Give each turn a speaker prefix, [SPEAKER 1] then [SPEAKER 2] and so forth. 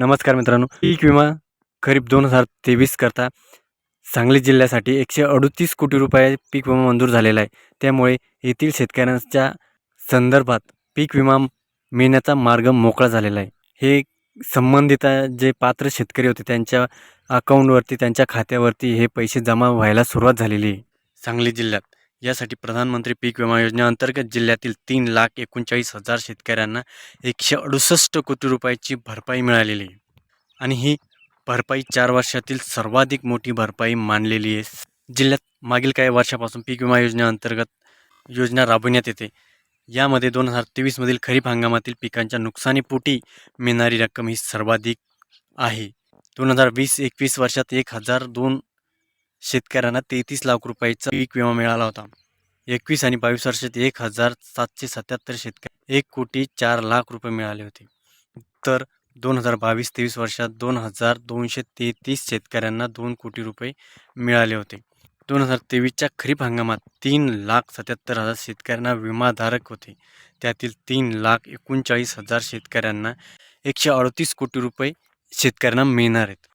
[SPEAKER 1] नमस्कार मित्रांनो. पीक विमा खरीप दोन हजार तेवीस करता सांगली जिल्ह्यासाठी एकशे अडतीस कोटी रुपये पीक विमा मंजूर झालेला आहे. त्यामुळे येथील शेतकऱ्यांच्या संदर्भात पीक विमा मिळण्याचा मार्ग मोकळा झालेला आहे. हे संबंधित जे पात्र शेतकरी होते त्यांच्या अकाउंटवरती त्यांच्या खात्यावरती हे पैसे जमा व्हायला सुरुवात झालेली आहे. सांगली जिल्ह्यात यासाठी प्रधानमंत्री पीक विमा योजनेअंतर्गत जिल्ह्यातील तीन लाख एकोणचाळीस हजार शेतकऱ्यांना एकशे अडुसष्ट कोटी रुपयाची भरपाई मिळालेली आहे. आणि ही भरपाई चार वर्षातील सर्वाधिक मोठी भरपाई मानलेली आहे. जिल्ह्यात मागील काही वर्षापासून पीक विमा योजनेअंतर्गत योजना राबविण्यात येते. यामध्ये दोन हजार तेवीसमधील खरीप हंगामातील पिकांच्या नुकसानीपोटी मिळणारी रक्कम ही सर्वाधिक आहे. दोन हजार वीस एकवीस वर्षात एक हजार दोन शेतकऱ्यांना तेहतीस लाख रुपयाचा पीक विमा मिळाला होता. एकवीस आणि बावीस वर्षात एक हजार सातशे सत्याहत्तर शेतकरी एक कोटी चार लाख रुपये मिळाले होते. तर दोन हजार बावीस तेवीस वर्षात दोन हजार दोनशे तेहतीस शेतकऱ्यांना दोन कोटी रुपये मिळाले होते. दोन हजार तेवीसच्या खरीप हंगामात तीन लाख सत्याहत्तर हजार शेतकऱ्यांना विमाधारक होते. त्यातील तीन लाख एकोणचाळीस हजार शेतकऱ्यांना एकशे अडतीस कोटी रुपये शेतकऱ्यांना मिळणार आहेत.